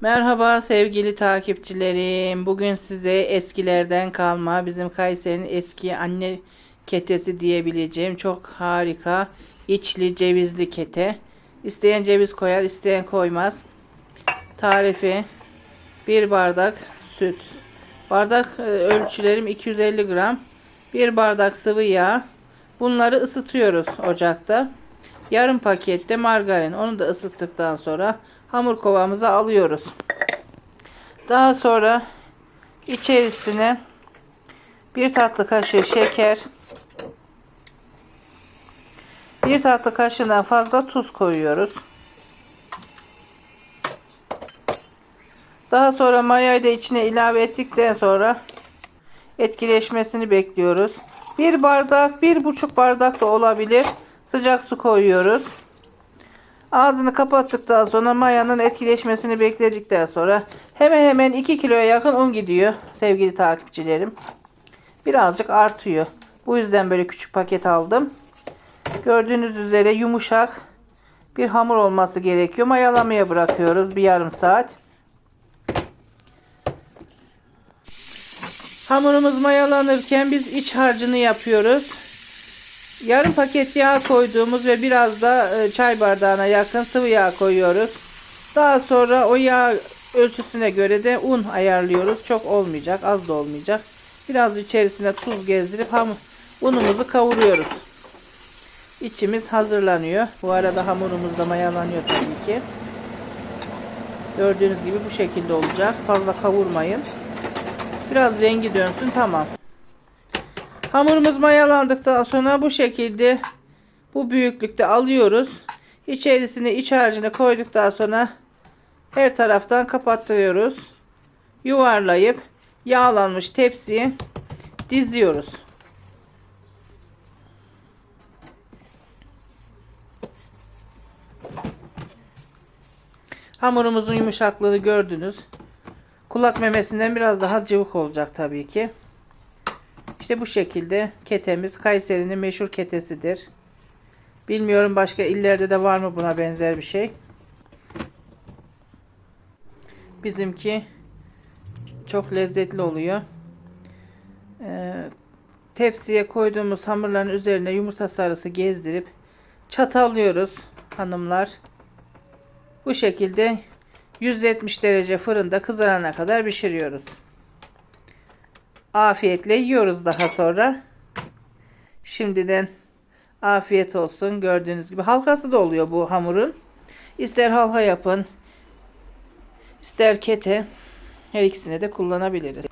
Merhaba sevgili takipçilerim. Bugün size eskilerden kalma bizim Kayseri'nin eski anne ketesi diyebileceğim çok harika içli cevizli kete. İsteyen ceviz koyar, isteyen koymaz. Tarifi bir bardak süt. Bardak e, ölçülerim 250 gram. Bir bardak sıvı yağ. Bunları ısıtıyoruz ocakta. Yarım pakette margarin. Onu da ısıttıktan sonra hamur kovamıza alıyoruz. Daha sonra içerisine bir tatlı kaşığı şeker, bir tatlı kaşığından fazla tuz koyuyoruz. Daha sonra mayayı da içine ilave ettikten sonra etkileşmesini bekliyoruz. Bir bardak, bir buçuk bardak da olabilir. Sıcak su koyuyoruz. Ağzını kapattıktan sonra mayanın etkileşmesini bekledikten sonra hemen hemen 2 kiloya yakın un gidiyor sevgili takipçilerim. Birazcık artıyor. Bu yüzden böyle küçük paket aldım. Gördüğünüz üzere yumuşak bir hamur olması gerekiyor. Mayalamaya bırakıyoruz bir yarım saat. Hamurumuz mayalanırken biz iç harcını yapıyoruz. Yarım paket yağ koyduğumuz ve biraz da e, çay bardağına yakın sıvı yağ koyuyoruz. Daha sonra o yağ ölçüsüne göre de un ayarlıyoruz. Çok olmayacak, az da olmayacak. Biraz içerisine tuz gezdirip hamur unumuzu kavuruyoruz. İçimiz hazırlanıyor. Bu arada hamurumuz da mayalanıyor tabii ki. Gördüğünüz gibi bu şekilde olacak. Fazla kavurmayın. Biraz rengi dönsün tamam. Hamurumuz mayalandıktan sonra bu şekilde bu büyüklükte alıyoruz. İçerisine iç harcını koyduktan sonra her taraftan kapattırıyoruz. Yuvarlayıp yağlanmış tepsiye diziyoruz. Hamurumuzun yumuşaklığını gördünüz. Kulak memesinden biraz daha cıvık olacak tabii ki. İşte bu şekilde ketemiz Kayseri'nin meşhur ketesidir. Bilmiyorum başka illerde de var mı buna benzer bir şey. Bizimki çok lezzetli oluyor. Ee, tepsiye koyduğumuz hamurların üzerine yumurta sarısı gezdirip çatallıyoruz hanımlar. Bu şekilde 170 derece fırında kızarana kadar pişiriyoruz. Afiyetle yiyoruz daha sonra. Şimdiden afiyet olsun. Gördüğünüz gibi halkası da oluyor bu hamurun. İster halka yapın, ister kete. Her ikisini de kullanabiliriz.